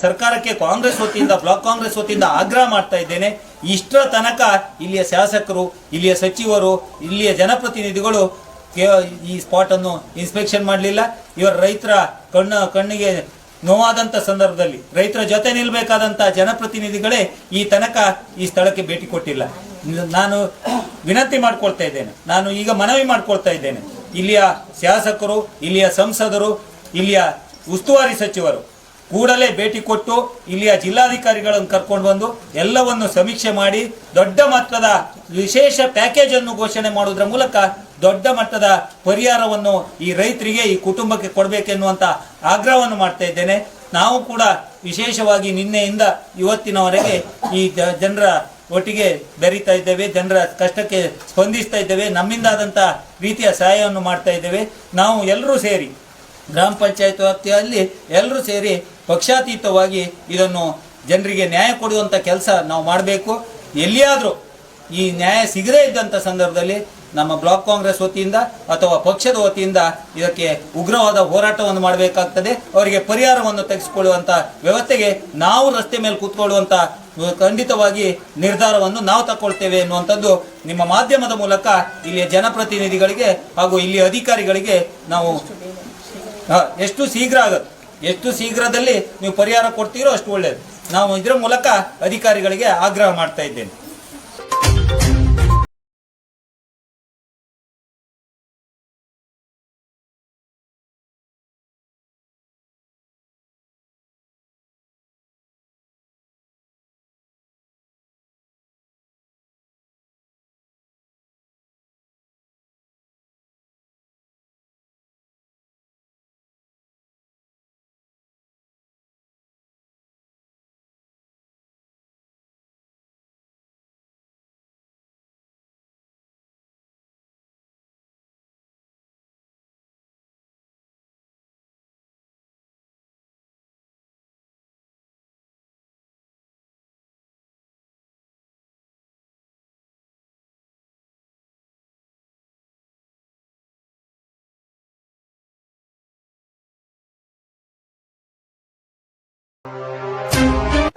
ಸರ್ಕಾರಕ್ಕೆ ಕಾಂಗ್ರೆಸ್ ವತಿಯಿಂದ, ಬ್ಲಾಕ್ ಕಾಂಗ್ರೆಸ್ ವತಿಯಿಂದ ಆಗ್ರಹ ಮಾಡ್ತಾ ಇದ್ದೇನೆ. ಇಷ್ಟರ ತನಕ ಇಲ್ಲಿಯ ಶಾಸಕರು, ಇಲ್ಲಿಯ ಸಚಿವರು, ಇಲ್ಲಿಯ ಜನಪ್ರತಿನಿಧಿಗಳು ಈ ಸ್ಪಾಟ್ ಅನ್ನು ಇನ್ಸ್ಪೆಕ್ಷನ್ ಮಾಡಲಿಲ್ಲ. ಇವರ ರೈತರ ಕಣ್ಣು, ಕಣ್ಣಿಗೆ ನೋವಾದಂತ ಸಂದರ್ಭದಲ್ಲಿ, ರೈತರ ಜೊತೆ ನಿಲ್ಲಬೇಕಾದಂಥ ಜನಪ್ರತಿನಿಧಿಗಳೇ ಈ ತನಕ ಈ ಸ್ಥಳಕ್ಕೆ ಭೇಟಿ ಕೊಟ್ಟಿಲ್ಲ. ನಾನು ವಿನಂತಿ ಮಾಡ್ಕೊಳ್ತಾ ಇದ್ದೇನೆ. ನಾನು ಈಗ ಮನವಿ ಮಾಡ್ಕೊಳ್ತಾ ಇದ್ದೇನೆ. ಇಲ್ಲಿಯ ಶಾಸಕರು, ಇಲ್ಲಿಯ ಸಂಸದರು, ಇಲ್ಲಿಯ ಉಸ್ತುವಾರಿ ಸಚಿವರು ಕೂಡಲೇ ಭೇಟಿ ಕೊಟ್ಟು ಇಲ್ಲಿಯ ಜಿಲ್ಲಾಧಿಕಾರಿಗಳನ್ನು ಕರ್ಕೊಂಡು ಬಂದು ಎಲ್ಲವನ್ನು ಸಮೀಕ್ಷೆ ಮಾಡಿ ದೊಡ್ಡ ಮಟ್ಟದ ವಿಶೇಷ ಪ್ಯಾಕೇಜ್ ಅನ್ನು ಘೋಷಣೆ ಮಾಡುವುದರ ಮೂಲಕ ದೊಡ್ಡ ಮಟ್ಟದ ಪರಿಹಾರವನ್ನು ಈ ರೈತರಿಗೆ, ಈ ಕುಟುಂಬಕ್ಕೆ ಕೊಡಬೇಕೆನ್ನುವಂಥ ಆಗ್ರಹವನ್ನು ಮಾಡ್ತಾ ಇದ್ದೇನೆ. ನಾವು ಕೂಡ ವಿಶೇಷವಾಗಿ ನಿನ್ನೆಯಿಂದ ಇವತ್ತಿನವರೆಗೆ ಈ ಜನರ ಒಟ್ಟಿಗೆ ಬೆರೀತಾ ಇದ್ದೇವೆ, ಜನರ ಕಷ್ಟಕ್ಕೆ ಸ್ಪಂದಿಸ್ತಾ ಇದ್ದೇವೆ ನಮ್ಮಿಂದಾದಂಥ ರೀತಿಯ ಸಹಾಯವನ್ನು ಮಾಡ್ತಾ ಇದ್ದೇವೆ. ನಾವು ಎಲ್ಲರೂ ಸೇರಿ, ಗ್ರಾಮ ಪಂಚಾಯತ್ ವ್ಯಾಪ್ತಿಯಲ್ಲಿ ಎಲ್ಲರೂ ಸೇರಿ ಪಕ್ಷಾತೀತವಾಗಿ ಇದನ್ನು ಜನರಿಗೆ ನ್ಯಾಯ ಕೊಡುವಂಥ ಕೆಲಸ ನಾವು ಮಾಡಬೇಕು. ಎಲ್ಲಿಯಾದರೂ ಈ ನ್ಯಾಯ ಸಿಗದೇ ಇದ್ದಂಥ ಸಂದರ್ಭದಲ್ಲಿ ನಮ್ಮ ಬ್ಲಾಕ್ ಕಾಂಗ್ರೆಸ್ ವತಿಯಿಂದ ಅಥವಾ ಪಕ್ಷದ ವತಿಯಿಂದ ಇದಕ್ಕೆ ಉಗ್ರವಾದ ಹೋರಾಟವನ್ನು ಮಾಡಬೇಕಾಗ್ತದೆ. ಅವರಿಗೆ ಪರಿಹಾರವನ್ನು ತೆಗೆಸಿಕೊಳ್ಳುವಂಥ ವ್ಯವಸ್ಥೆಗೆ ನಾವು ರಸ್ತೆ ಮೇಲೆ ಕೂತ್ಕೊಳ್ಳುವಂಥ ಖಂಡಿತವಾಗಿ ನಿರ್ಧಾರವನ್ನು ನಾವು ತಗೊಳ್ತೇವೆ ಎನ್ನುವಂಥದ್ದು ನಿಮ್ಮ ಮಾಧ್ಯಮದ ಮೂಲಕ ಇಲ್ಲಿಯ ಜನಪ್ರತಿನಿಧಿಗಳಿಗೆ ಹಾಗೂ ಇಲ್ಲಿಯ ಅಧಿಕಾರಿಗಳಿಗೆ ನಾವು ಎಷ್ಟು ಶೀಘ್ರ ಆಗುತ್ತೆ. ಎಷ್ಟು ಶೀಘ್ರದಲ್ಲಿ ನೀವು ಪರಿಹಾರ ಕೊಡ್ತೀರೋ ಅಷ್ಟು ಒಳ್ಳೆಯದು ನಾವು ಇದರ ಮೂಲಕ ಅಧಿಕಾರಿಗಳಿಗೆ ಆಗ್ರಹ ಮಾಡ್ತಾ ಇದ್ದೇನೆ.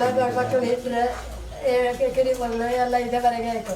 ಮಕ್ಕಳು ಇದ್ರೆ ಕಿಡಿ ಬಂದು ಎಲ್ಲ ಇದೇವರೆಗೆ ಆಯ್ತು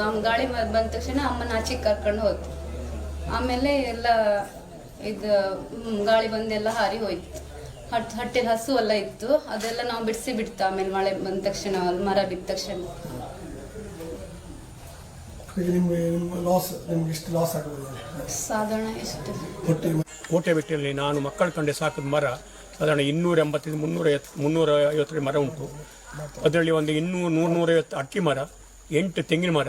ಅಮ್- ಗಾಳಿ ಮ- ಬಂದ ತಕ್ಷಣ ಅಮ್ಮನ ಆಚೆಗೆ ಕರ್ಕೊಂಡು ಹೋಯ್ತು ಆಮೇಲೆ ಎಲ್ಲ ಇದು ಗಾಳಿ ಬಂದೆಲ್ಲ ಹಾರಿ ಹೋಯ್ತು. ಹಟ್ ಹಟ್ಟಿದ ಹಸು ಎಲ್ಲ ಇತ್ತು. ಅದೆಲ್ಲ ನಾವು ಬಿಡಿಸಿ ಬಿಡ್ತು. ಆಮೇಲೆ ಮಳೆ ಬಂದ ತಕ್ಷಣ ಅಲ್ಲಿ ಮರ ಬಿದ್ದ ತಕ್ಷಣ. ನಿಮ್ಗೆ ಲಾಸ್ ನಿಮ್ಗೆ ಲಾಸ್ ಸಾಧಾರಣ ಎಷ್ಟು? ಕೋಟೆ ಬೆಟ್ಟಲ್ಲಿ ನಾನು ಮಕ್ಕಳ ಕಂಡೆ ಸಾಕಿದ ಮರ. ಸಾಧಾರಣ ಇನ್ನೂರ ಎಂಬತ್ತೈದು, ಮುನ್ನೂರ ಮುನ್ನೂರ ಐವತ್ತರ ಮರ ಉಂಟು. ಅದರಲ್ಲಿ ಒಂದು ಇನ್ನೂರು ನೂರು ನೂರೈವತ್ತು ಅಕ್ಕಿ ಮರ, ಎಂಟು ತೆಂಗಿನ ಮರ.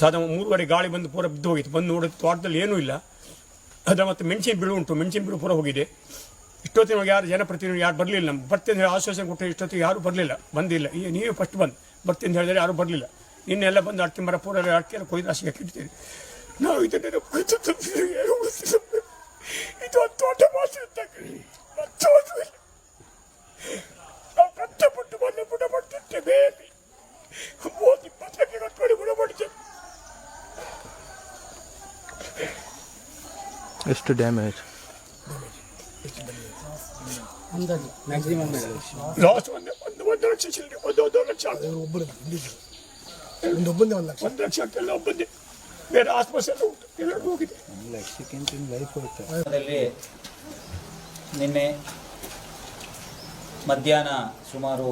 ಸಾಧಾರಣ ಮೂರುವರೆ ಗಾಳಿ ಬಂದು ಪೂರ ಬಿದ್ದು ಹೋಗಿತ್ತು. ಬಂದು ನೋಡಿದ ತೋಟದಲ್ಲಿ ಏನೂ ಇಲ್ಲ. ಅದರ ಮತ್ತು ಮೆಣಸಿನ ಬೀಳು ಉಂಟು. ಮೆಣಸಿನ ಬೀಳು ಪೂರ ಹೋಗಿದೆ. ಇಷ್ಟೊತ್ತಿನ ಯಾರು ಜನಪ್ರತಿನಿಧಿ ಯಾರು ಬರಲಿಲ್ಲ ನಮ್ಗೆ. ಬರ್ತೀನಿ ಹೇಳಿ ಆಶ್ವಾಸನೆ ಕೊಟ್ಟರೆ ಇಷ್ಟೊತ್ತಿಗೆ ಯಾರೂ ಬರಲಿಲ್ಲ. ಬಂದಿಲ್ಲ. ಈ ನೀವೇ ಫಸ್ಟ್ ಬಂದು. ಬರ್ತೀನಿ ಹೇಳಿದ್ರೆ ಯಾರೂ ಬರಲಿಲ್ಲ. ಇನ್ನೆಲ್ಲ ಬಂದು ಅಡಿಕೆ ಮರ ಪೂರ ಅಡಿಕೆ ಕೊಯ್ದು ಆಸೆಗೆ ಇಡ್ತೀರಿ ನಾವು ಇದನ್ನೆಲ್ಲ ಕೊಯ್ದು ತಂದಿದ್ದೀವಿ, ಏನು ಉಳಿಸಿಲ್ಲ. ಇದು ಒಂದು ತೋಟ ಮಾತ್ರ ಇದ್ದಾಗ ಮತ್ತು ಒಂದು ಇಲ್ಲ. ನಾವು ಕಷ್ಟಪಟ್ಟು ಬಂದು ಗುಣ ಮಾಡ್ತಿದ್ದೇವೆ ಮೂವತ್ತು ಇಪ್ಪತ್ತು ಲಕ್ಷ ಕಟ್ಕೊಂಡು ಗುಣ ಮಾಡಿದ್ದೇವೆ ಎಷ್ಟು ಡ್ಯಾಮೇಜ್ ಲಾಸ್ ಒಂದು ಒಂದು ಒಂದು ಲಕ್ಷ ಚಿಲ್ಲರೆ ಒಂದು ಒಂದು ಲಕ್ಷ ಆಗುತ್ತೆ. ಒಬ್ಬರು ಒಂದು ಒಬ್ಬಂದೇ ಒಂದು ಲಕ್ಷ ಒಂದು ಲಕ್ಷ ಆಗ್ತಿಲ್ಲ ಒಬ್ಬಂದೇ ಬೇರೆ ಆಸ್ಪತ್ರೆ ಉಂಟು ಎಲ್ಲರೂ ಹೋಗಿದೆ ನಿನ್ನೆ ಮಧ್ಯಾಹ್ನ ಸುಮಾರು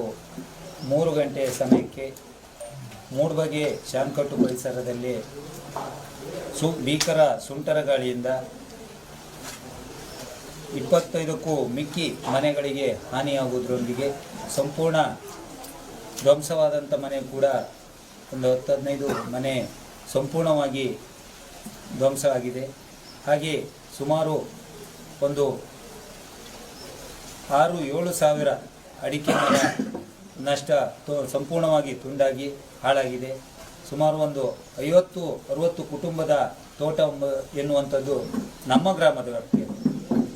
ಮೂರು ಗಂಟೆ ಸಮಯಕ್ಕೆ ಮೂಡ್ಬಗೆ ಶಾಂಕಟ್ಟು ಪರಿಸರದಲ್ಲಿ ಸು ಭೀಕರ ಸುಂಟರ ಗಾಳಿಯಿಂದ ಇಪ್ಪತ್ತೈದಕ್ಕೂ ಮಿಕ್ಕಿ ಮನೆಗಳಿಗೆ ಹಾನಿಯಾಗುವುದರೊಂದಿಗೆ ಸಂಪೂರ್ಣ ಧ್ವಂಸವಾದಂಥ ಮನೆ ಕೂಡ ಒಂದು ಹತ್ತು ಹದಿನೈದು ಮನೆ ಸಂಪೂರ್ಣವಾಗಿ ಧ್ವಂಸ ಆಗಿದೆ. ಹಾಗೆ ಸುಮಾರು ಒಂದು ಆರು ಏಳು ಸಾವಿರ ಅಡಿಕೆ ಮರ ನಷ್ಟ ಸಂಪೂರ್ಣವಾಗಿ ತುಂಡಾಗಿ ಹಾಳಾಗಿದೆ. ಸುಮಾರು ಒಂದು ಐವತ್ತು, ಅರುವತ್ತು ಕುಟುಂಬದ ತೋಟ ಎನ್ನುವಂಥದ್ದು ನಮ್ಮ ಗ್ರಾಮದ ವ್ಯಾಪ್ತಿಯಲ್ಲಿ.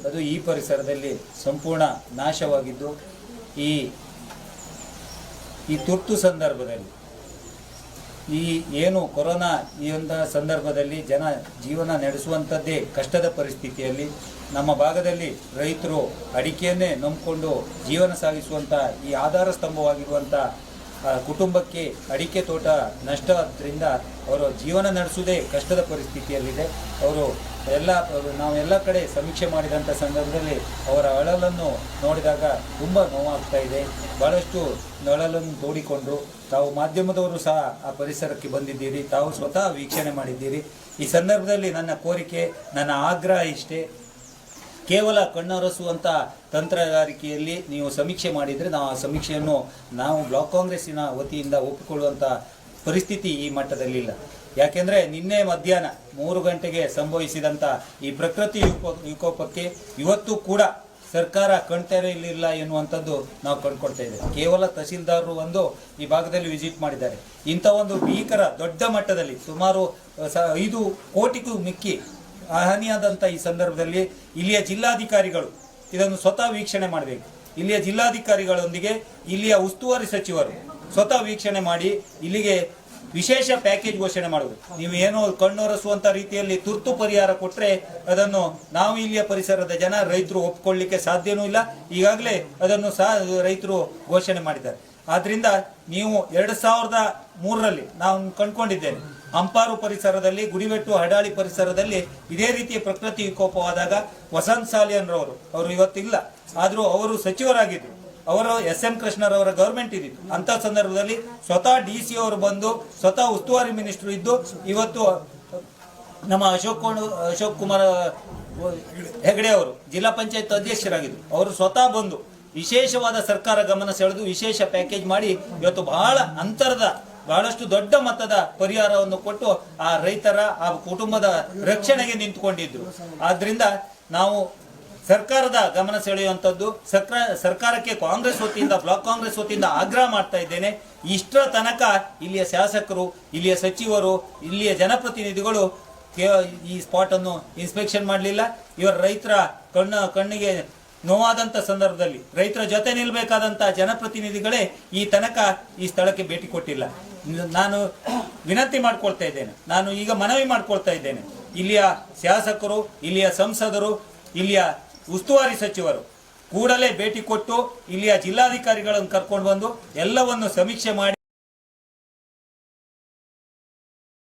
ಅದು ಈ ಪರಿಸರದಲ್ಲಿ ಸಂಪೂರ್ಣ ನಾಶವಾಗಿದ್ದು, ಈ ಈ ತುರ್ತು ಸಂದರ್ಭದಲ್ಲಿ ಈ ಏನು ಕೊರೋನಾ ಈ ಒಂದು ಸಂದರ್ಭದಲ್ಲಿ ಜನ ಜೀವನ ನಡೆಸುವಂಥದ್ದೇ ಕಷ್ಟದ ಪರಿಸ್ಥಿತಿಯಲ್ಲಿ ನಮ್ಮ ಭಾಗದಲ್ಲಿ ರೈತರು ಅಡಿಕೆಯನ್ನೇ ನಂಬಿಕೊಂಡು ಜೀವನ ಸಾಗಿಸುವಂಥ ಈ ಆಧಾರ ಸ್ತಂಭವಾಗಿರುವಂಥ ಕುಟುಂಬಕ್ಕೆ ಅಡಿಕೆ ತೋಟ ನಷ್ಟ ಆದ್ದರಿಂದ ಅವರು ಜೀವನ ನಡೆಸುವುದೇ ಕಷ್ಟದ ಪರಿಸ್ಥಿತಿಯಲ್ಲಿದೆ. ಅವರು ಎಲ್ಲ ನಾವೆಲ್ಲ ಕಡೆ ಸಮೀಕ್ಷೆ ಮಾಡಿದಂಥ ಸಂದರ್ಭದಲ್ಲಿ ಅವರ ಅಳಲನ್ನು ನೋಡಿದಾಗ ತುಂಬ ನೋವಾಗ್ತಾ ಇದೆ. ಭಾಳಷ್ಟು ನಳಲನ್ನು ತೋಡಿಕೊಂಡು ತಾವು ಮಾಧ್ಯಮದವರು ಸಹ ಆ ಪರಿಸರಕ್ಕೆ ಬಂದಿದ್ದೀರಿ, ತಾವು ಸ್ವತಃ ವೀಕ್ಷಣೆ ಮಾಡಿದ್ದೀರಿ. ಈ ಸಂದರ್ಭದಲ್ಲಿ ನನ್ನ ಕೋರಿಕೆ, ನನ್ನ ಆಗ್ರಹ ಇಷ್ಟೇ. ಕೇವಲ ಕಣ್ಣರಸುವಂಥ ತಂತ್ರಗಾರಿಕೆಯಲ್ಲಿ ನೀವು ಸಮೀಕ್ಷೆ ಮಾಡಿದರೆ ನಾವು ಆ ಸಮೀಕ್ಷೆಯನ್ನು ನಾವು ಬ್ಲಾಕ್ ಕಾಂಗ್ರೆಸ್ಸಿನ ವತಿಯಿಂದ ಒಪ್ಪಿಕೊಳ್ಳುವಂಥ ಪರಿಸ್ಥಿತಿ ಈ ಮಟ್ಟದಲ್ಲಿಲ್ಲ ಯಾಕೆಂದರೆ ನಿನ್ನೆ ಮಧ್ಯಾಹ್ನ ಮೂರು ಗಂಟೆಗೆ ಸಂಭವಿಸಿದಂಥ ಈ ಪ್ರಕೃತಿ ವಿಕೋಪ ವಿಕೋಪಕ್ಕೆ ಇವತ್ತು ಕೂಡ ಸರ್ಕಾರ ಕಣ್ತೆರೆಯಲಿಲ್ಲ ಎನ್ನುವಂಥದ್ದು ನಾವು ಕಂಡುಕೊಳ್ತಾ ಇದ್ದೇವೆ. ಕೇವಲ ತಹಸೀಲ್ದಾರರು ಒಂದು ಈ ಭಾಗದಲ್ಲಿ ವಿಸಿಟ್ ಮಾಡಿದ್ದಾರೆ. ಇಂಥ ಒಂದು ಭೀಕರ ದೊಡ್ಡ ಮಟ್ಟದಲ್ಲಿ ಸುಮಾರು ಸ, ಐದು ಕೋಟಿಗೂ ಮಿಕ್ಕಿ ಹಾನಿಯಾದಂಥ ಈ ಸಂದರ್ಭದಲ್ಲಿ ಇಲ್ಲಿಯ ಜಿಲ್ಲಾಧಿಕಾರಿಗಳು ಇದನ್ನು ಸ್ವತಃ ವೀಕ್ಷಣೆ ಮಾಡಬೇಕು. ಇಲ್ಲಿಯ ಜಿಲ್ಲಾಧಿಕಾರಿಗಳೊಂದಿಗೆ ಇಲ್ಲಿಯ ಉಸ್ತುವಾರಿ ಸಚಿವರು ಸ್ವತಃ ವೀಕ್ಷಣೆ ಮಾಡಿ ಇಲ್ಲಿಗೆ ವಿಶೇಷ ಪ್ಯಾಕೇಜ್ ಘೋಷಣೆ ಮಾಡುವುದು ನೀವು ಏನೋ ಕಣ್ಣೊರೆಸುವಂತ ರೀತಿಯಲ್ಲಿ ತುರ್ತು ಪರಿಹಾರ ಕೊಟ್ಟರೆ ಅದನ್ನು ನಾವು ಇಲ್ಲಿಯ ಪರಿಸರದ ಜನ ರೈತರು ಒಪ್ಕೊಳ್ಳಿಕ್ಕೆ ಸಾಧ್ಯನೂ ಇಲ್ಲ. ಈಗಾಗಲೇ ಅದನ್ನು ಸಹ ರೈತರು ಘೋಷಣೆ ಮಾಡಿದ್ದಾರೆ. ಆದ್ರಿಂದ ನೀವು ಎರಡು ಸಾವಿರದ ಮೂರರಲ್ಲಿ ನಾವು ಕಂಡುಕೊಂಡಿದ್ದೇನೆ. ಅಂಪಾರು ಪರಿಸರದಲ್ಲಿ ಗುಡಿಬೆಟ್ಟು ಹಡಾಳಿ ಪರಿಸರದಲ್ಲಿ ಇದೇ ರೀತಿಯ ಪ್ರಕೃತಿ ವಿಕೋಪವಾದಾಗ ವಸಂತ್ ಸಾಲಿಯನ್ರವರು, ಅವರು ಇವತ್ತಿಲ್ಲ. ಆದರೂ ಅವರು ಸಚಿವರಾಗಿದ್ದರು ಅವರು ಎಸ್ ಎಂ ಕೃಷ್ಣರವರ ಗೌರ್ಮೆಂಟ್ ಇದ್ದಿತ್ತು ಅಂತ ಸಂದರ್ಭದಲ್ಲಿ ಸ್ವತಃ ಡಿ ಸಿ ಅವರು ಬಂದು, ಸ್ವತಃ ಉಸ್ತುವಾರಿ ಮಿನಿಸ್ಟರ್ ಇದ್ದು, ಇವತ್ತು ನಮ್ಮ ಅಶೋಕ್ ಅಶೋಕ್ ಕುಮಾರ್, ಹೆಗಡೆ ಅವರು ಜಿಲ್ಲಾ ಪಂಚಾಯತ್ ಅಧ್ಯಕ್ಷರಾಗಿದ್ದರು ಅವರು ಸ್ವತಃ ಬಂದು ವಿಶೇಷವಾದ ಸರ್ಕಾರ ಗಮನ ಸೆಳೆದು ವಿಶೇಷ ಪ್ಯಾಕೇಜ್ ಮಾಡಿ ಇವತ್ತು ಬಹಳ ಅಂತರದ, ಬಹಳಷ್ಟು ದೊಡ್ಡ ಮೊತ್ತದ ಪರಿಹಾರವನ್ನು ಕೊಟ್ಟು ಆ ರೈತರ, ಆ ಕುಟುಂಬದ ರಕ್ಷಣೆಗೆ ನಿಂತುಕೊಂಡಿದ್ರು. ಆದ್ರಿಂದ ನಾವು ಸರ್ಕಾರದ ಗಮನ ಸೆಳೆಯುವಂಥದ್ದು ಸರ್ಕಾರ, ಸರ್ಕಾರಕ್ಕೆ ಕಾಂಗ್ರೆಸ್ ವತಿಯಿಂದ, ಬ್ಲಾಕ್ ಕಾಂಗ್ರೆಸ್ ವತಿಯಿಂದ ಆಗ್ರಹ ಮಾಡ್ತಾ ಇದ್ದೇನೆ. ಇಷ್ಟರ ತನಕ ಇಲ್ಲಿಯ ಶಾಸಕರು, ಇಲ್ಲಿಯ ಸಚಿವರು, ಇಲ್ಲಿಯ ಜನಪ್ರತಿನಿಧಿಗಳು ಈ ಸ್ಪಾಟ್ ಅನ್ನು ಇನ್ಸ್ಪೆಕ್ಷನ್ ಮಾಡಲಿಲ್ಲ. ಇವರ ರೈತರ ಕಣ್ಣು, ಕಣ್ಣಿಗೆ ನೋವಾದಂಥ ಸಂದರ್ಭದಲ್ಲಿ, ರೈತರ ಜೊತೆ ನಿಲ್ಲಬೇಕಾದಂಥ ಜನಪ್ರತಿನಿಧಿಗಳೇ ಈ ತನಕ ಈ ಸ್ಥಳಕ್ಕೆ ಭೇಟಿ ಕೊಟ್ಟಿಲ್ಲ. ನಾನು ವಿನಂತಿ ಮಾಡ್ಕೊಳ್ತಾ ಇದ್ದೇನೆ. ನಾನು ಈಗ ಮನವಿ ಮಾಡ್ಕೊಳ್ತಾ ಇದ್ದೇನೆ. ಇಲ್ಲಿಯ ಶಾಸಕರು, ಇಲ್ಲಿಯ ಸಂಸದರು, ಇಲ್ಲಿಯ ಉಸ್ತುವಾರಿ ಸಚಿವರು ಕೂಡಲೇ ಭೇಟಿ ಕೊಟ್ಟು ಇಲ್ಲಿಯ ಜಿಲ್ಲಾಧಿಕಾರಿಗಳನ್ನು ಕರ್ಕೊಂಡು ಬಂದು ಎಲ್ಲವನ್ನು ಸಮೀಕ್ಷೆ ಮಾಡಿ